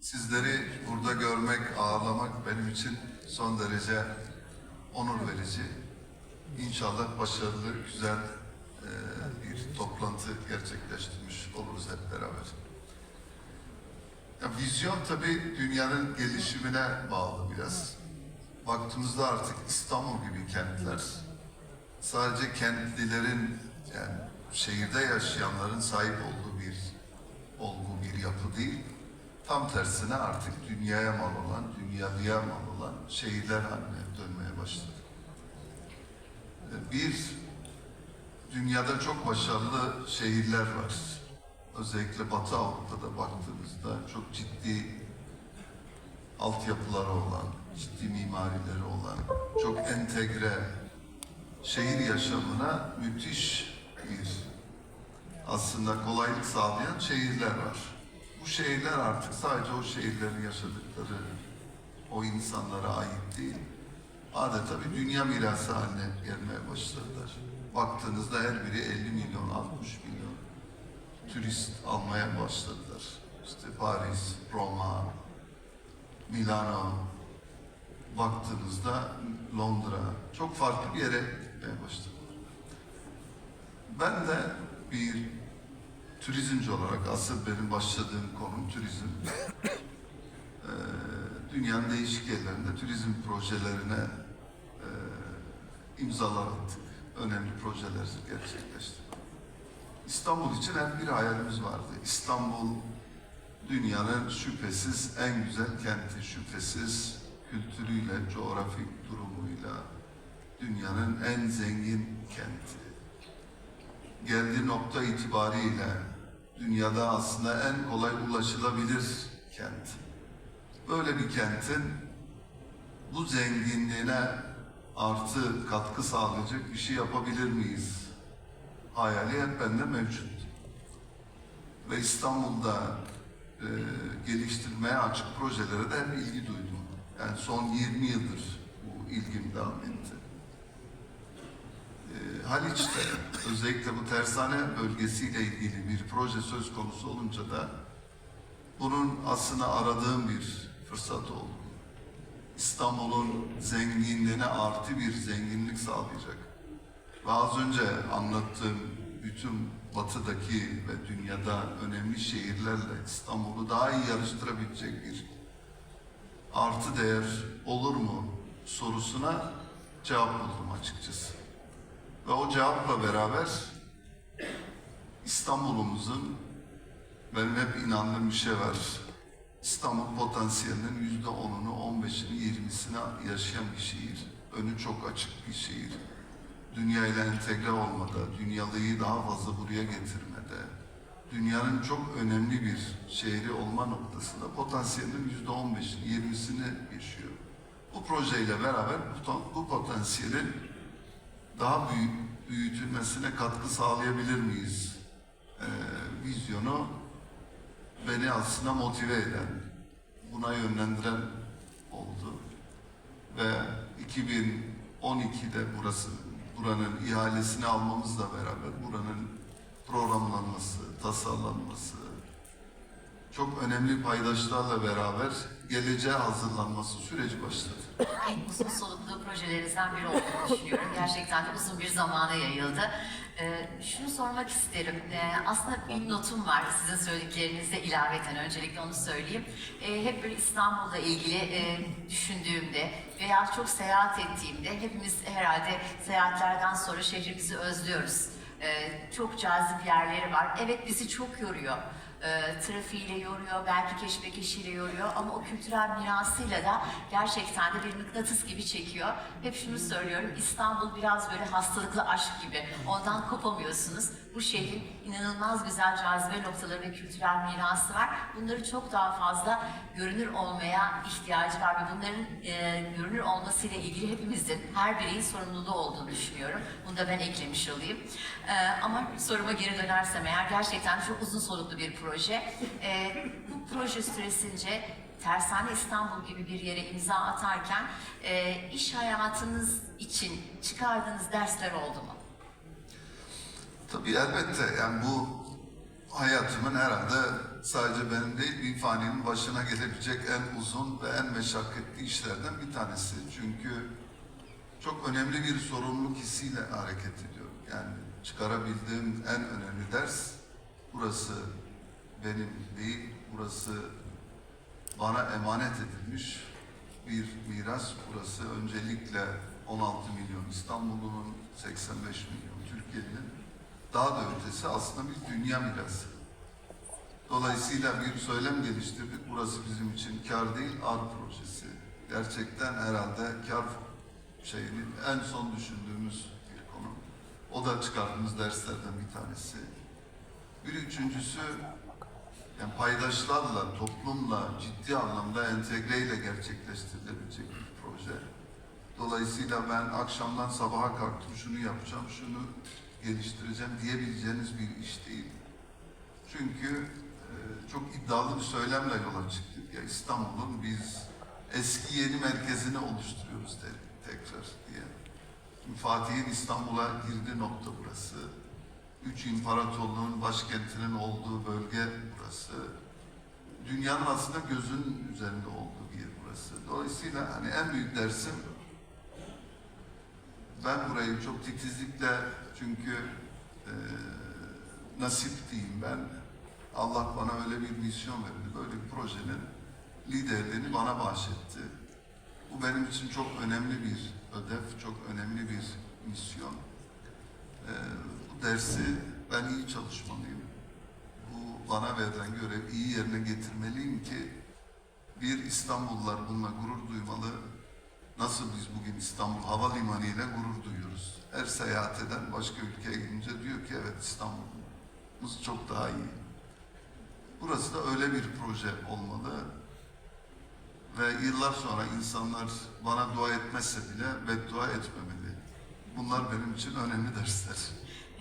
Sizleri burada görmek, ağırlamak benim için son derece onur verici. İnşallah başarılı, güzel e, bir toplantı gerçekleştirmiş oluruz hep beraber. Ya vizyon tabii dünyanın gelişimine bağlı biraz. Baktığımızda artık İstanbul gibi kentler sadece kentlilerin yani şehirde yaşayanların sahip olduğu bir olgu bir yapı değil. Tam tersine artık dünyaya mal olan, dünyalıya mal olan şehirler haline dönmeye başladı. Ee, Bir, dünyada çok başarılı şehirler var. Özellikle Batı Avrupa'da baktığımızda çok ciddi altyapıları olan, ciddi mimarileri olan, çok entegre şehir yaşamına müthiş bir aslında kolaylık sağlayan şehirler var. Bu şehirler artık sadece o şehirlerin yaşadıkları o insanlara ait değil. Adeta bir dünya mirası haline gelmeye başladılar. Baktığınızda her biri 50 milyon, 60 milyon turist almaya başladılar. İşte Paris, Roma, Milano, baktığınızda Londra çok farklı bir yere gitmeye başladılar. Ben de bir turizmci olarak asıl benim başladığım konu turizm. Ee, dünyanın değişik yerlerinde turizm projelerine e, imzalar attık. Önemli projeler gerçekleştirdik. İstanbul için hep bir hayalimiz vardı. İstanbul dünyanın şüphesiz en güzel kenti, şüphesiz kültürüyle, coğrafik durumuyla dünyanın en zengin kenti. Geldiği nokta itibariyle dünyada aslında en kolay ulaşılabilir kent. Böyle bir kentin bu zenginliğine artı katkı sağlayacak bir şey yapabilir miyiz? Hayali hep bende mevcut. Ve İstanbul'da e, geliştirmeye açık projelere de hep ilgi duydum. Yani son 20 yıldır bu ilgim devam etti. Haliç'te özellikle bu tersane bölgesiyle ilgili bir proje söz konusu olunca da bunun aslında aradığım bir fırsat oldu. İstanbul'un zenginliğine artı bir zenginlik sağlayacak. Ve az önce anlattığım bütün batıdaki ve dünyada önemli şehirlerle İstanbul'u daha iyi yarıştırabilecek bir artı değer olur mu sorusuna cevap buldum açıkçası. Ve o cevapla beraber İstanbul'umuzun benim hep inandığım bir şey var. İstanbul potansiyelinin yüzde onunu, on beşini, yirmisini yaşayan bir şehir. Önü çok açık bir şehir. Dünya ile entegre olmada, dünyalıyı daha fazla buraya getirmede, dünyanın çok önemli bir şehri olma noktasında potansiyelinin yüzde on beşini, yirmisini yaşıyor. Bu projeyle beraber bu potansiyelin daha büyük, büyütülmesine katkı sağlayabilir miyiz? Ee, vizyonu beni aslında motive eden, buna yönlendiren oldu. Ve 2012'de burası, buranın ihalesini almamızla beraber buranın programlanması, tasarlanması, çok önemli paydaşlarla beraber geleceğe hazırlanması süreci başladı. en uzun soluklu projelerinizden biri olduğunu düşünüyorum. Gerçekten de uzun bir zamana yayıldı. Ee, şunu sormak isterim. Ee, aslında bir notum var sizin söylediklerinizde ilaveten öncelikle onu söyleyeyim. Ee, hep böyle İstanbul'la ilgili e, düşündüğümde veya çok seyahat ettiğimde hepimiz herhalde seyahatlerden sonra şehrimizi özlüyoruz. Ee, çok cazip yerleri var. Evet bizi çok yoruyor e, trafiğiyle yoruyor, belki keşmekeşiyle yoruyor ama o kültürel mirasıyla da gerçekten de bir mıknatıs gibi çekiyor. Hep şunu söylüyorum, İstanbul biraz böyle hastalıklı aşk gibi. Ondan kopamıyorsunuz. Bu şehrin inanılmaz güzel cazibe noktaları ve kültürel mirası var. Bunları çok daha fazla görünür olmaya ihtiyacı var ve bunların e, görünür olmasıyla ilgili hepimizin, her bireyin sorumluluğu olduğunu düşünüyorum. Bunu da ben eklemiş olayım. E, ama soruma geri dönersem eğer gerçekten çok uzun soluklu bir proje. E, bu proje süresince Tersane İstanbul gibi bir yere imza atarken e, iş hayatınız için çıkardığınız dersler oldu mu? Tabii elbette yani bu hayatımın herhalde sadece benim değil bir faninin başına gelebilecek en uzun ve en meşakkatli işlerden bir tanesi. Çünkü çok önemli bir sorumluluk hissiyle hareket ediyorum. Yani çıkarabildiğim en önemli ders burası benim değil, burası bana emanet edilmiş bir miras. Burası öncelikle 16 milyon İstanbul'un 85 milyon Türkiye'nin daha da ötesi aslında bir dünya mirası. Dolayısıyla bir söylem geliştirdik. Burası bizim için kar değil, ar projesi. Gerçekten herhalde kar şeyini en son düşündüğümüz bir konu. O da çıkardığımız derslerden bir tanesi. Bir üçüncüsü yani paydaşlarla, toplumla ciddi anlamda entegreyle gerçekleştirilebilecek bir proje. Dolayısıyla ben akşamdan sabaha kalktım şunu yapacağım, şunu geliştireceğim diyebileceğiniz bir iş değil. Çünkü e, çok iddialı bir söylemle yola çıktık. Ya İstanbul'un biz eski yeni merkezini oluşturuyoruz de, tekrar diye. Fatih'in İstanbul'a girdiği nokta burası. Üç imparatorluğun başkentinin olduğu bölge burası. Dünyanın aslında gözünün üzerinde olduğu bir yer burası. Dolayısıyla hani en büyük dersim ben burayı çok titizlikle çünkü e, nasip diyeyim ben. Allah bana öyle bir misyon verdi. Böyle bir projenin liderliğini bana bahşetti. Bu benim için çok önemli bir ödev, çok önemli bir misyon. Ee, dersi ben iyi çalışmalıyım. Bu bana verilen görev iyi yerine getirmeliyim ki bir İstanbullular bununla gurur duymalı. Nasıl biz bugün İstanbul Havalimanı ile gurur duyuyoruz. Her seyahat eden başka ülkeye gidince diyor ki evet İstanbul'umuz çok daha iyi. Burası da öyle bir proje olmalı. Ve yıllar sonra insanlar bana dua etmezse bile beddua etmemeli. Bunlar benim için önemli dersler.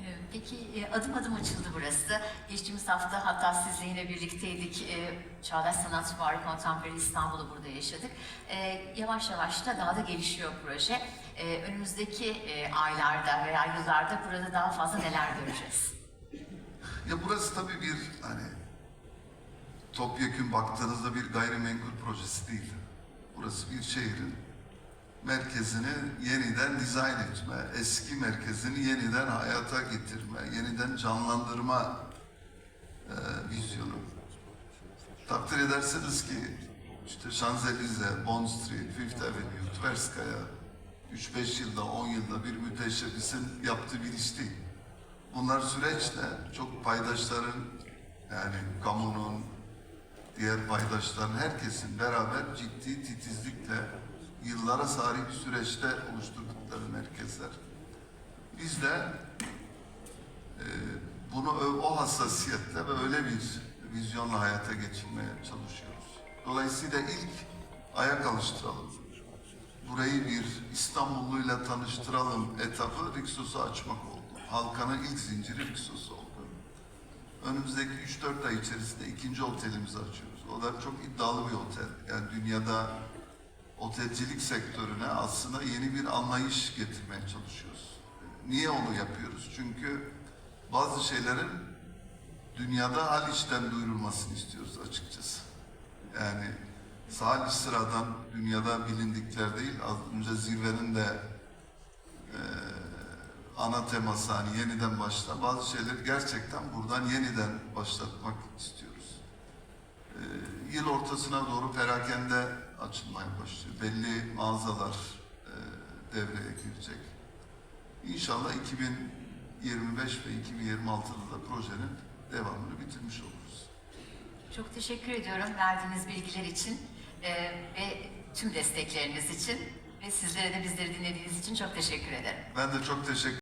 Ee, Peki e, adım adım açıldı burası. Geçtiğimiz hafta hatta sizle yine birlikteydik. Ee, Çağdaş Sanat Fuarı Kontemporary İstanbul'u burada yaşadık. Ee, Yavaş yavaş da daha da gelişiyor proje. Önümüzdeki e, aylarda veya yıllarda burada daha fazla neler göreceğiz? Ya burası tabii bir hani topyekun baktığınızda bir gayrimenkul projesi değil. Burası bir şehrin merkezini yeniden dizayn etme, eski merkezini yeniden hayata getirme, yeniden canlandırma e, vizyonu. Takdir edersiniz ki işte Şanzelize, Bond Street, Fifth Avenue, Tverskaya 3-5 yılda, 10 yılda bir müteşebbisin yaptığı bir iş değil. Bunlar süreçte çok paydaşların yani kamunun, diğer paydaşların herkesin beraber ciddi titizlikle yıllara bir süreçte oluşturdukları merkezler. Biz de e, bunu o hassasiyetle ve öyle bir vizyonla hayata geçirmeye çalışıyoruz. Dolayısıyla ilk ayak alıştıralım. Burayı bir İstanbulluyla tanıştıralım etabı Rixos'u açmak oldu. Halkanın ilk zinciri Rixos oldu. Önümüzdeki 3-4 ay içerisinde ikinci otelimizi açıyoruz. O da çok iddialı bir otel. Yani dünyada otelcilik sektörüne aslında yeni bir anlayış getirmeye çalışıyoruz. Niye onu yapıyoruz? Çünkü bazı şeylerin dünyada Haliç'ten duyurulmasını istiyoruz açıkçası. Yani Haliç sıradan dünyada bilindikler değil, az önce zirvenin de eee, ana teması hani yeniden başla. Bazı şeyleri gerçekten buradan yeniden başlatmak istiyoruz. Ee, yıl ortasına doğru perakende açılmaya başlıyor. Belli mağazalar e, devreye girecek. İnşallah 2025 ve 2026'da da projenin devamını bitirmiş oluruz. Çok teşekkür ediyorum verdiğiniz bilgiler için e, ve tüm destekleriniz için ve sizlere de bizleri dinlediğiniz için çok teşekkür ederim. Ben de çok teşekkür